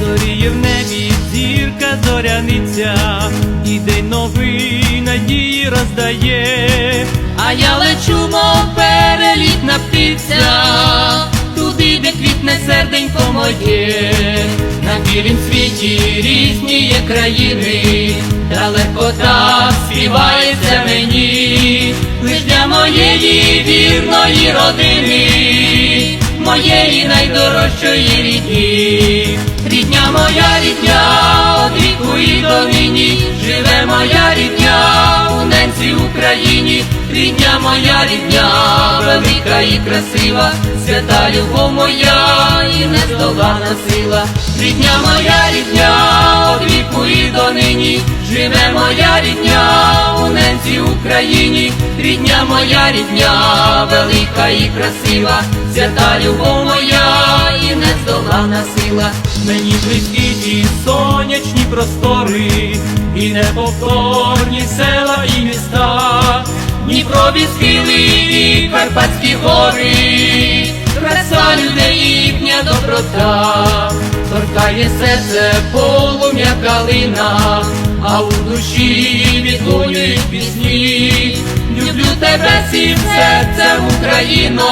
Зоріє в небі зірка зоряниця, і день новий надії роздає, а я лечу, мов перелітна птиця, туди, де квітне серденько моє, на білім світі різні є країни, та легкота співається мені, лиш для моєї вірної родини моєї найдорожчої рідні. Рідня моя рідня, од віку і до нині, живе моя рідня у ненці Україні, рідня моя рідня, велика і красива, свята любов моя і нездолана сила, рідня моя рідня, од віку і до нині, живе моя рідня у ненці Україні, рідня моя рідня, велика і красива, свята любов моя і нездолана сила, мені близькі ті сонячні простори, і неповторні села і міста, Дніпрові схили і Карпатські гори, краса людей їхня доброта, торкає серце полум'я калина, а у душі відлунюють пісні. Люблю тебе всім серцем, Україно,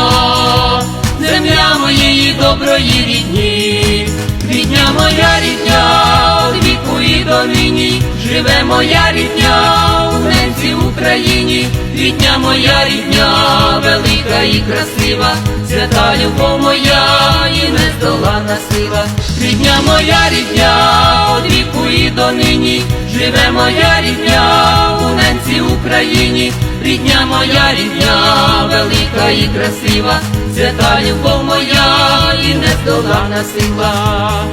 земля моєї доброї рідні, рідня моя рідня, віку і до нині, живе моя рідня у ненці Україні, рідня моя рідня, велика і красива, свята любов моя і нездолана сила, рідня моя рідня, од віку і до нині, живе моя рідня у ненці Україні, рідня моя рідня, велика і красива, свята любов моя і нездолана сила.